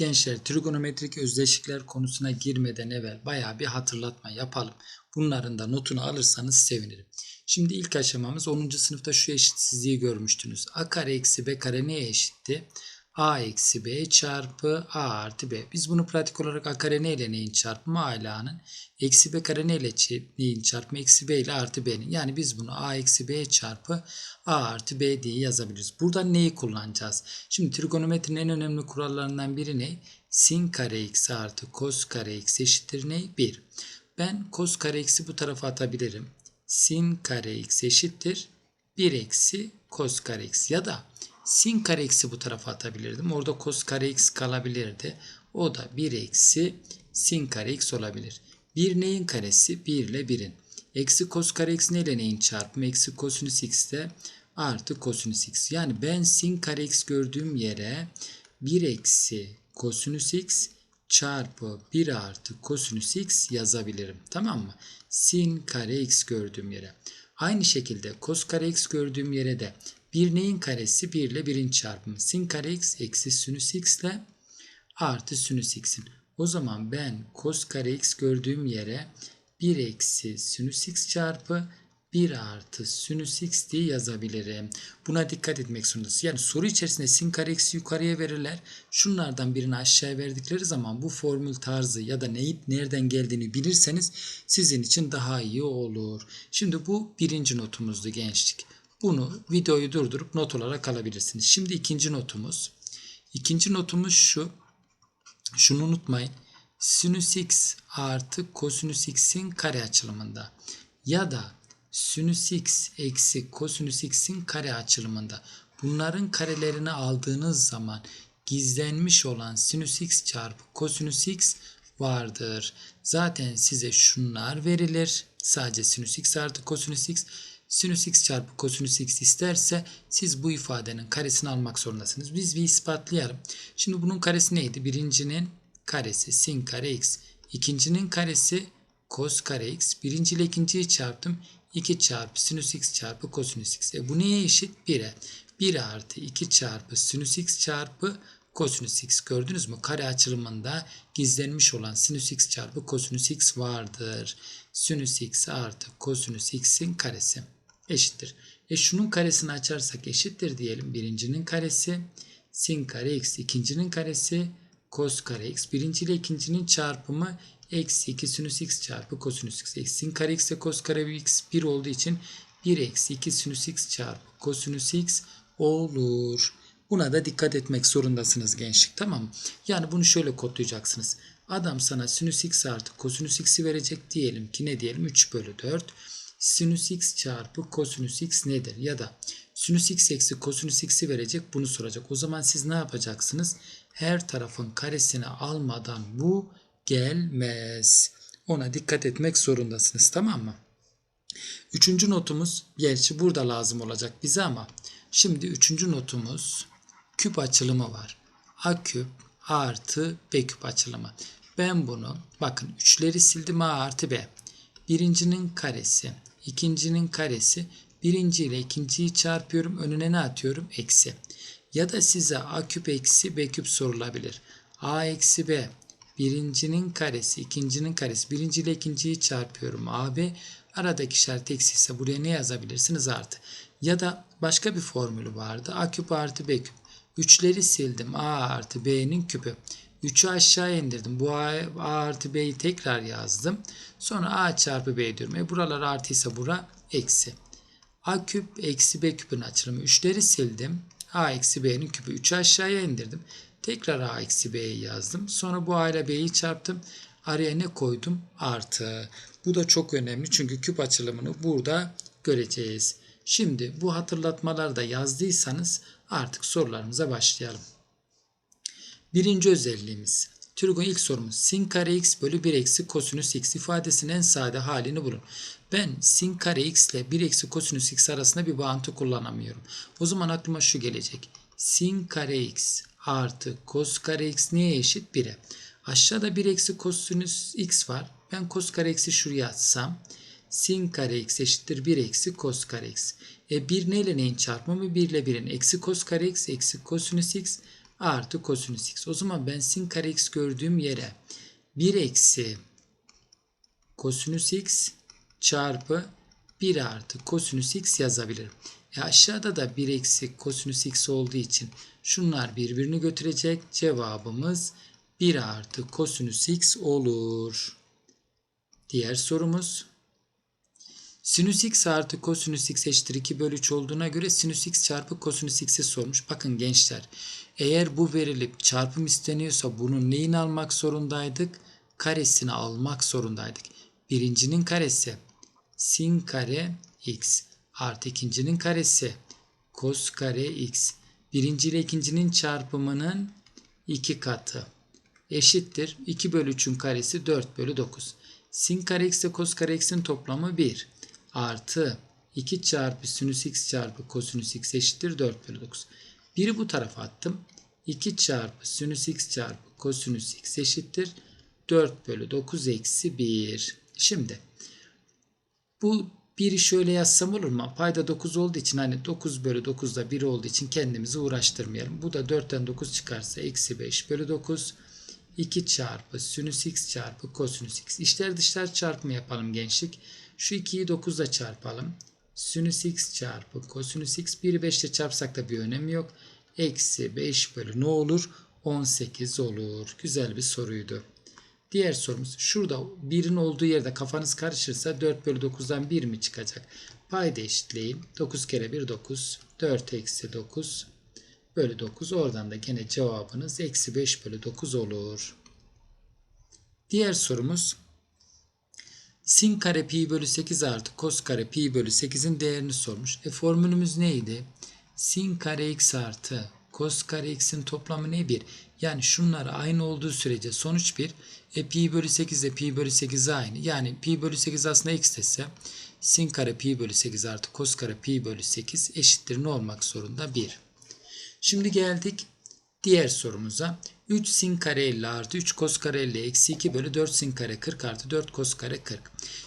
Gençler trigonometrik özdeşlikler konusuna girmeden evvel baya bir hatırlatma yapalım. Bunların da notunu alırsanız sevinirim. Şimdi ilk aşamamız 10. sınıfta şu eşitsizliği görmüştünüz. A kare eksi B kare neye eşitti? A eksi B çarpı A artı B. Biz bunu pratik olarak A kare neyle neyin çarpımı? A ile A'nın. Eksi B kare neyle çi- neyin çarpımı? Eksi B ile artı B'nin. Yani biz bunu A eksi B çarpı A artı B diye yazabiliriz. Burada neyi kullanacağız? Şimdi trigonometrinin en önemli kurallarından biri ne? Sin kare x artı kos kare x eşittir ne? 1. Ben kos kare x'i bu tarafa atabilirim. Sin kare x eşittir 1 eksi kos kare x ya da sin kare x'i bu tarafa atabilirdim. Orada kos kare x kalabilirdi. O da 1 eksi sin kare x olabilir. 1 neyin karesi? 1 ile 1'in. Eksi kos kare x neyle neyin çarpımı? Eksi kosinüs x de artı kosinüs x. Yani ben sin kare x gördüğüm yere 1 eksi kosinüs x çarpı 1 artı kosinüs x yazabilirim. Tamam mı? Sin kare x gördüğüm yere. Aynı şekilde kos kare x gördüğüm yere de 1 neyin karesi? 1 ile 1'in çarpımı. Sin kare x eksi sinüs x ile artı sinüs x'in. O zaman ben kos kare x gördüğüm yere 1 eksi sinüs x çarpı 1 artı sinüs x diye yazabilirim. Buna dikkat etmek zorundasın. Yani soru içerisinde sin kare x'i yukarıya verirler. Şunlardan birini aşağıya verdikleri zaman bu formül tarzı ya da neyip nereden geldiğini bilirseniz sizin için daha iyi olur. Şimdi bu birinci notumuzdu gençlik. Bunu videoyu durdurup not olarak alabilirsiniz. Şimdi ikinci notumuz. İkinci notumuz şu. Şunu unutmayın. Sinüs x artı kosinüs x'in kare açılımında ya da sinüs x eksi kosinüs x'in kare açılımında bunların karelerini aldığınız zaman gizlenmiş olan sinüs x çarpı kosinüs x vardır. Zaten size şunlar verilir. Sadece sinüs x artı kosinüs x sinüs x çarpı kosinüs x isterse siz bu ifadenin karesini almak zorundasınız. Biz bir ispatlayalım. Şimdi bunun karesi neydi? Birincinin karesi sin kare x. İkincinin karesi kos kare x. Birinci ile ikinciyi çarptım. 2 çarpı sinüs x çarpı kosinüs x. E bu neye eşit? 1'e. 1 artı 2 çarpı sinüs x çarpı kosinüs x. Gördünüz mü? Kare açılımında gizlenmiş olan sinüs x çarpı kosinüs x vardır. Sinüs x artı kosinüs x'in karesi eşittir. E şunun karesini açarsak eşittir diyelim. Birincinin karesi sin kare x. ikincinin karesi kos kare x. Birinci ile ikincinin çarpımı eksi 2 sinüs x çarpı kosinüs x. Eksi sin kare x ile kos kare x 1 olduğu için 1 eksi 2 sinüs x çarpı kosinüs x olur. Buna da dikkat etmek zorundasınız gençlik tamam mı? Yani bunu şöyle kodlayacaksınız. Adam sana sinüs x artı kosinüs x'i verecek diyelim ki ne diyelim 3 bölü 4. Sinüs x çarpı kosinüs x nedir? Ya da sinüs x eksi kosinüs x'i verecek bunu soracak. O zaman siz ne yapacaksınız? Her tarafın karesini almadan bu gelmez. Ona dikkat etmek zorundasınız tamam mı? Üçüncü notumuz gerçi burada lazım olacak bize ama şimdi üçüncü notumuz küp açılımı var. A küp artı B küp açılımı. Ben bunu bakın üçleri sildim A artı B. Birincinin karesi, ikincinin karesi, birinci ile ikinciyi çarpıyorum önüne ne atıyorum? Eksi. Ya da size A küp eksi B küp sorulabilir. A eksi B birincinin karesi, ikincinin karesi. Birinci ile ikinciyi çarpıyorum. AB aradaki işaret eksi ise buraya ne yazabilirsiniz? Artı. Ya da başka bir formülü vardı. A küp artı B küp. Üçleri sildim. A artı B'nin küpü. 3'ü aşağı indirdim. Bu A, A artı B'yi tekrar yazdım. Sonra A çarpı B diyorum. E buralar artıysa bura eksi. A küp eksi B küpün açılımı. 3'leri sildim. A eksi B'nin küpü. 3'ü aşağıya indirdim. Tekrar A eksi B'yi yazdım. Sonra bu A ile B'yi çarptım. Araya ne koydum? Artı. Bu da çok önemli çünkü küp açılımını burada göreceğiz. Şimdi bu hatırlatmaları da yazdıysanız artık sorularımıza başlayalım. Birinci özelliğimiz. Trigon ilk sorumuz. Sin kare x bölü 1 eksi kosinüs x ifadesinin en sade halini bulun. Ben sin kare x ile 1 eksi kosinüs x arasında bir bağıntı kullanamıyorum. O zaman aklıma şu gelecek. Sin kare x artı kos kare x neye eşit? 1'e. Aşağıda 1 eksi kosinüs x var. Ben kos kare x'i şuraya atsam sin kare x eşittir 1 eksi kos kare x. E 1 neyle neyin çarpımı? 1 ile 1'in eksi kos kare x eksi kosinüs x artı kosinüs x. O zaman ben sin kare x gördüğüm yere 1 eksi kosinüs x çarpı 1 artı kosinüs x yazabilirim. E aşağıda da 1 eksi kosinüs x olduğu için şunlar birbirini götürecek. Cevabımız 1 artı kosinüs x olur. Diğer sorumuz. Sinüs x artı kosinüs x eşittir 2 bölü 3 olduğuna göre sinüs x çarpı kosinüs x'i sormuş. Bakın gençler eğer bu verilip çarpım isteniyorsa bunun neyini almak zorundaydık? Karesini almak zorundaydık. Birincinin karesi sin kare x artı ikincinin karesi kos kare x. Birinci ile ikincinin çarpımının iki katı eşittir. 2 bölü 3'ün karesi 4 bölü 9. Sin kare x ile kos kare x'in toplamı 1 artı 2 çarpı sinüs x çarpı kosinüs x eşittir 4 bölü 9. Biri bu tarafa attım. 2 çarpı sinüs x çarpı kosinüs x eşittir 4 bölü 9 eksi 1. Şimdi bu biri şöyle yazsam olur mu? Payda 9 olduğu için hani 9 bölü 9'da 1 olduğu için kendimizi uğraştırmayalım. Bu da 4'ten 9 çıkarsa eksi 5 bölü 9. 2 çarpı sinüs x çarpı kosinüs x. İşler dışlar çarpımı yapalım gençlik. Şu 2'yi 9 ile çarpalım. Sinüs x çarpı kosinüs x. 1'i 5 ile çarpsak da bir önemi yok. Eksi 5 bölü ne olur? 18 olur. Güzel bir soruydu. Diğer sorumuz şurada 1'in olduğu yerde kafanız karışırsa 4 bölü 9'dan 1 mi çıkacak? Payda eşitleyin. 9 kere 1 9. 4 eksi 9 bölü 9. Oradan da gene cevabınız eksi 5 bölü 9 olur. Diğer sorumuz sin kare pi bölü 8 artı kos kare pi bölü 8'in değerini sormuş. E formülümüz neydi? Sin kare x artı kos kare x'in toplamı ne 1? Yani şunlar aynı olduğu sürece sonuç 1. E pi bölü 8 ile pi bölü 8 aynı. Yani pi bölü 8 aslında x dese sin kare pi bölü 8 artı kos kare pi bölü 8 eşittir ne olmak zorunda? 1. Şimdi geldik diğer sorumuza. 3 sin kare 50 artı 3 kos kare 50 eksi 2 bölü 4 sin kare 40 artı 4 kos kare 40.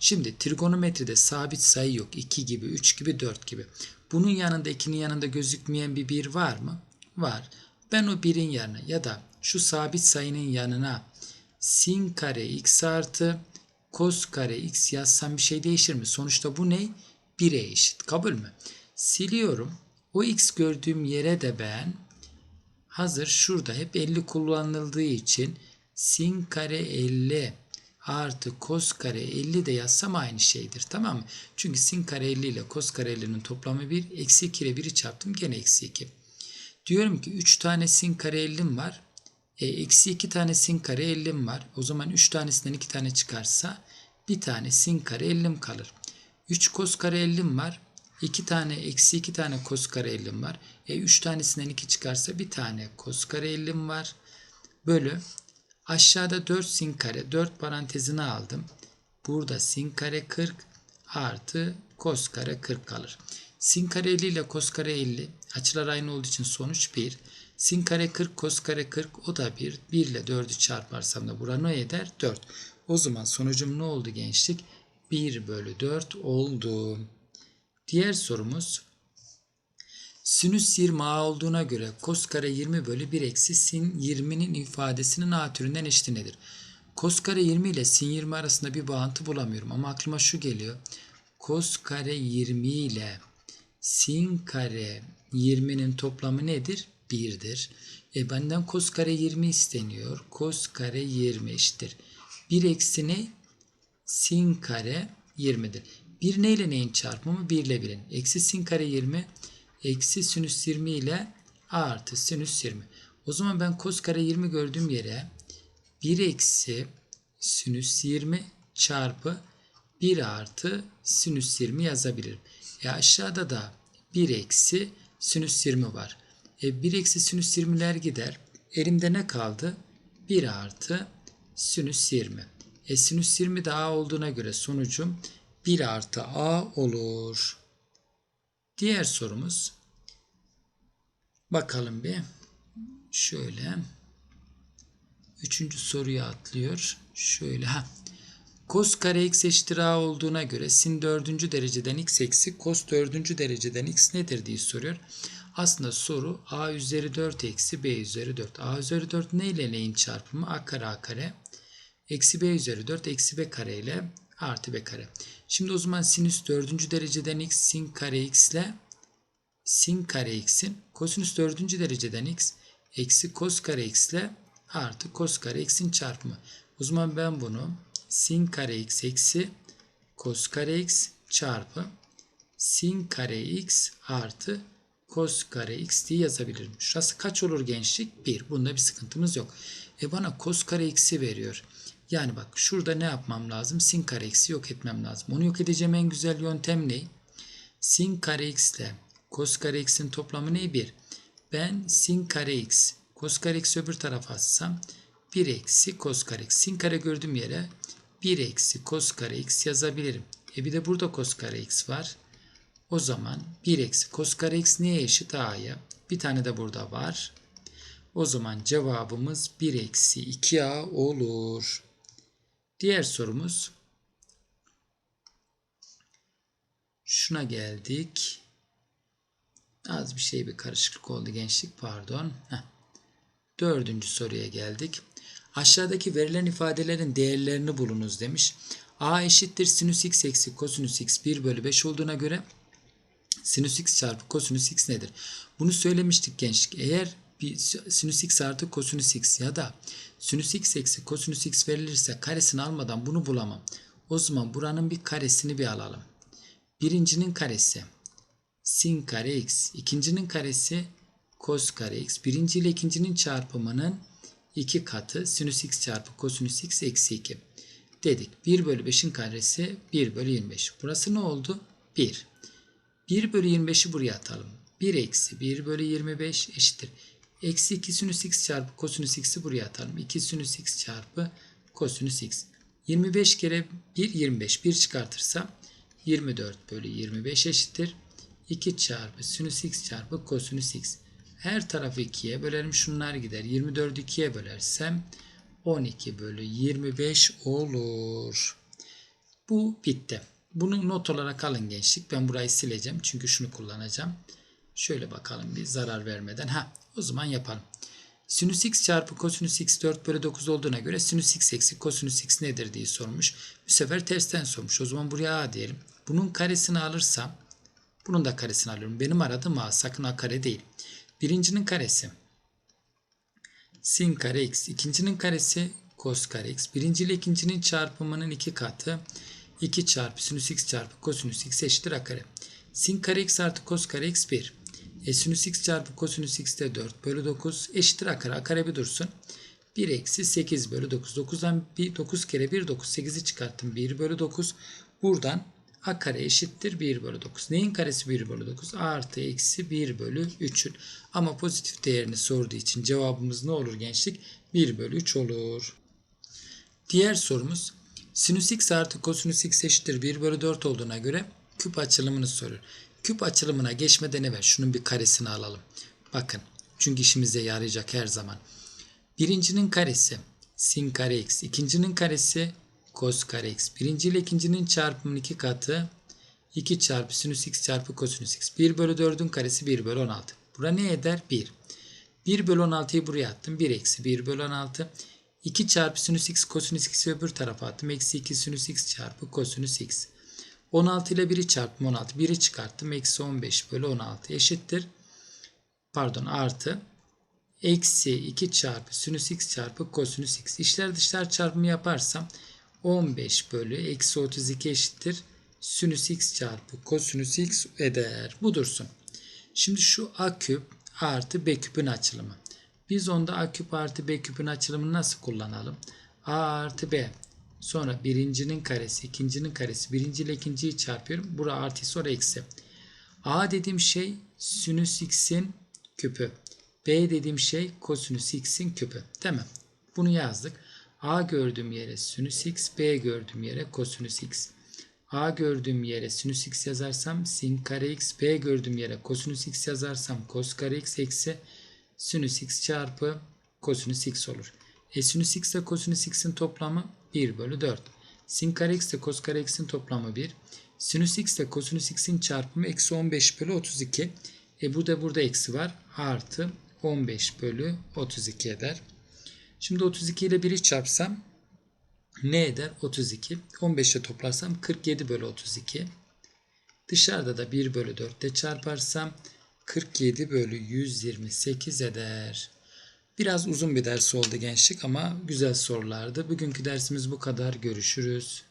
Şimdi trigonometride sabit sayı yok. 2 gibi, 3 gibi, 4 gibi. Bunun yanında 2'nin yanında gözükmeyen bir 1 var mı? Var. Ben o 1'in yanına ya da şu sabit sayının yanına sin kare x artı kos kare x yazsam bir şey değişir mi? Sonuçta bu ne? 1'e eşit. Kabul mü? Siliyorum. O x gördüğüm yere de ben hazır şurada hep 50 kullanıldığı için sin kare 50 artı kos kare 50 de yazsam aynı şeydir. Tamam mı? Çünkü sin kare 50 ile kos kare 50'nin toplamı 1. Eksi 2 ile 1'i çarptım gene eksi 2. Diyorum ki 3 tane sin kare 50'm var. E, eksi 2 tane sin kare 50'm var. O zaman 3 tanesinden 2 tane çıkarsa bir tane sin kare 50'm kalır. 3 kos kare 50'm var. 2 tane eksi 2 tane kos kare 50'm var. E 3 tanesinden 2 çıkarsa bir tane kos kare 50'm var. Bölü aşağıda 4 sin kare 4 parantezine aldım. Burada sin kare 40 artı kos kare 40 kalır. Sin kare 50 ile kos kare 50 açılar aynı olduğu için sonuç 1. Sin kare 40 kos kare 40 o da 1. 1 ile 4'ü çarparsam da bura ne eder? 4. O zaman sonucum ne oldu gençlik? 1 bölü 4 oldu. Diğer sorumuz sinüs 20 a olduğuna göre kos kare 20 bölü 1 eksi sin 20'nin ifadesinin a türünden eşit nedir? Kos kare 20 ile sin 20 arasında bir bağıntı bulamıyorum ama aklıma şu geliyor. Kos kare 20 ile sin kare 20'nin toplamı nedir? 1'dir. E benden kos kare 20 isteniyor. Kos kare 20 eşittir. 1 eksi ne? Sin kare 20'dir. 1 ne ile neyin çarpımı? 1 ile 1'in. Eksi sin kare 20 eksi sinüs 20 ile artı sinüs 20. O zaman ben kos kare 20 gördüğüm yere 1 eksi sinüs 20 çarpı 1 artı sinüs 20 yazabilirim. E aşağıda da 1 eksi sinüs 20 var. E 1 eksi sinüs 20'ler gider. Elimde ne kaldı? 1 artı sinüs 20. E sinüs 20 de a olduğuna göre sonucum 1 artı a olur. Diğer sorumuz. Bakalım bir. Şöyle. Üçüncü soruyu atlıyor. Şöyle. Ha. Kos kare x eşittir a olduğuna göre sin dördüncü dereceden x eksi kos dördüncü dereceden x nedir diye soruyor. Aslında soru a üzeri 4 eksi b üzeri 4. a üzeri 4 ne ile neyin çarpımı? a kare a kare. Eksi b üzeri 4 eksi b kare ile artı b kare. Şimdi o zaman sinüs 4. dereceden x sin kare x ile sin kare x'in kosinüs 4. dereceden x eksi kos kare x ile artı kos kare x'in çarpımı. O zaman ben bunu sin kare x eksi kos kare x çarpı sin kare x artı cos kare x diye yazabilirim. Şurası kaç olur gençlik? 1. Bunda bir sıkıntımız yok. E bana cos kare x'i veriyor. Yani bak şurada ne yapmam lazım? Sin kare x'i yok etmem lazım. Onu yok edeceğim en güzel yöntem ne? Sin kare x ile cos kare x'in toplamı ne? 1. Ben sin kare x, cos kare x öbür tarafa atsam 1 eksi cos kare x. Sin kare gördüğüm yere 1 eksi cos kare x yazabilirim. E bir de burada cos kare x var. O zaman 1 eksi cos kare x neye eşit? A'ya. Bir tane de burada var. O zaman cevabımız 1 eksi 2A olur. Diğer sorumuz. Şuna geldik. Az bir şey bir karışıklık oldu gençlik pardon. Heh. Dördüncü soruya geldik. Aşağıdaki verilen ifadelerin değerlerini bulunuz demiş. A eşittir sinüs x eksi kosinüs x 1 bölü 5 olduğuna göre sinüs x çarpı kosinüs x nedir? Bunu söylemiştik gençlik. Eğer bir sinüs x artı kosinüs x ya da sinüs x eksi kosinüs x verilirse karesini almadan bunu bulamam. O zaman buranın bir karesini bir alalım. Birincinin karesi sin kare x. ikincinin karesi cos kare x. Birinci ile ikincinin çarpımının iki katı sinüs x çarpı kosinüs x eksi 2 dedik. 1 bölü 5'in karesi 1 bölü 25. Burası ne oldu? 1. 1 bölü 25'i buraya atalım. 1 eksi 1 bölü 25 eşittir. Eksi 2 sinüs x çarpı kosinüs x'i buraya atalım. 2 sinüs x çarpı kosinüs x. 25 kere 1 25. 1 çıkartırsam 24 bölü 25 eşittir. 2 çarpı sinüs x çarpı kosinüs x. Her tarafı 2'ye bölerim. Şunlar gider. 24'ü 2'ye bölersem 12 bölü 25 olur. Bu bitti. Bunu not olarak alın gençlik. Ben burayı sileceğim. Çünkü şunu kullanacağım. Şöyle bakalım bir zarar vermeden. Ha, o zaman yapalım. Sinüs x çarpı kosinüs x 4 bölü 9 olduğuna göre sinüs x eksi kosinüs x nedir diye sormuş. Bu sefer tersten sormuş. O zaman buraya a diyelim. Bunun karesini alırsam bunun da karesini alıyorum. Benim aradığım a sakın a kare değil. Birincinin karesi sin kare x. ikincinin karesi cos kare x. Birinci ile ikincinin çarpımının iki katı 2 çarpı sinüs x çarpı kosinüs x eşittir a kare. Sin kare x artı cos kare x 1. E sinüs x çarpı kosinüs x de 4 bölü 9 eşittir a kare. A kare bir dursun. 1 eksi 8 bölü 9. 9'dan bir 9 kere 1 9. 8'i çıkarttım. 1 bölü 9. Buradan a kare eşittir 1 bölü 9. Neyin karesi 1 bölü 9? A artı eksi 1 bölü 3'ün. Ama pozitif değerini sorduğu için cevabımız ne olur gençlik? 1 bölü 3 olur. Diğer sorumuz sinüs x artı kosinüs x eşittir 1 bölü 4 olduğuna göre küp açılımını soruyor. Küp açılımına geçmeden evvel şunun bir karesini alalım. Bakın çünkü işimize yarayacak her zaman. Birincinin karesi sin kare x. ikincinin karesi cos kare x. Birinci ile ikincinin çarpımının iki katı 2 çarpı sinüs x çarpı kosinüs x. 1 bölü 4'ün karesi 1 bölü 16. Bura ne eder? 1. 1 bölü 16'yı buraya attım. 1 eksi 1 bölü 16. 2 çarpı sinüs x kosinüs x'i öbür tarafa attım. Eksi 2 sinüs x çarpı kosinüs x. 16 ile 1'i çarptım 16. 1'i çıkarttım. Eksi 15 bölü 16 eşittir. Pardon artı. Eksi 2 çarpı sinüs x çarpı kosinüs x. İşler dışlar çarpımı yaparsam 15 bölü eksi 32 eşittir. Sinüs x çarpı kosinüs x eder. Bu dursun. Şimdi şu a küp artı b küpün açılımı. Biz onda a küp artı b küpün açılımını nasıl kullanalım? a artı b. Sonra birincinin karesi, ikincinin karesi. Birinci ile ikinciyi çarpıyorum. Bura artı sonra eksi. a dediğim şey sinüs x'in küpü. b dediğim şey kosinüs x'in küpü. Tamam. Bunu yazdık. A gördüğüm yere sinüs x, B gördüğüm yere kosinüs x. A gördüğüm yere sinüs x yazarsam sin kare x, B gördüğüm yere kosinüs x yazarsam cos kare x eksi sinüs x çarpı kosinüs x olur. E sinüs x ile kosinüs x'in toplamı 1 bölü 4. Sin kare x ile cos kare x'in toplamı 1. Sinüs x ile kosinüs x'in çarpımı eksi 15 bölü 32. E burada burada eksi var. Artı 15 bölü 32 eder. Şimdi 32 ile 1'i çarpsam ne eder? 32. 15 ile toplarsam 47 bölü 32. Dışarıda da 1 bölü 4 ile çarparsam 47 bölü 128 eder. Biraz uzun bir ders oldu gençlik ama güzel sorulardı. Bugünkü dersimiz bu kadar. Görüşürüz.